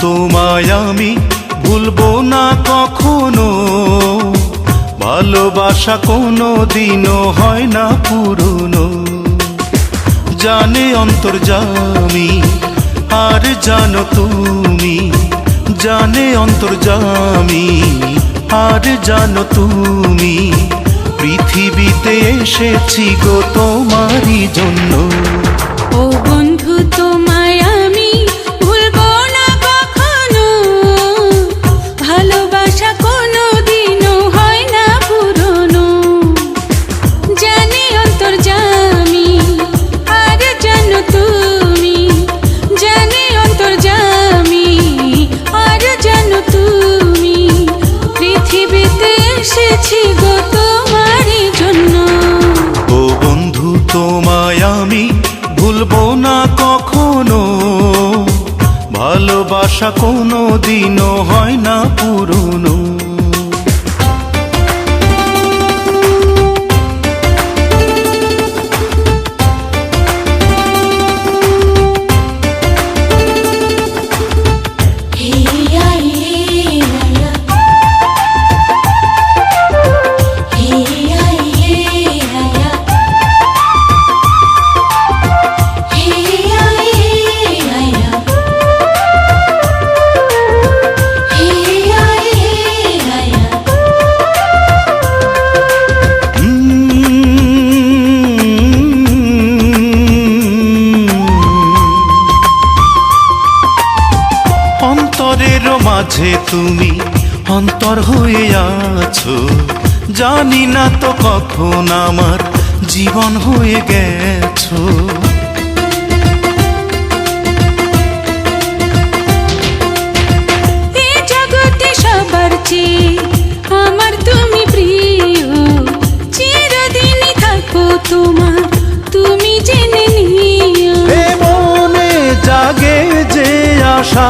তোমায় আমি ভুলবো না কখনো। ভালোবাসা কোনো দিনও হয় না পুরনো। জানে অন্তর্জামি আর জানো তুমি। জানে অন্তর্জামি আর জানো তুমি। পৃথিবীতে এসেছি গো তোমারই জন্য। এসেছি গো তোমারই জন্য। ও বন্ধু তোমায় আমি ভুলবো না কখনো। ভালোবাসা কোনো দিনও হয় না পুরনো। অন্তরের মাঝে তুমি অন্তর হয়ে আছো। জানি না তো কখন আমার জীবন হয়ে গেছো। তোমার তুমি জেনে নিও। মনে জাগে যে আশা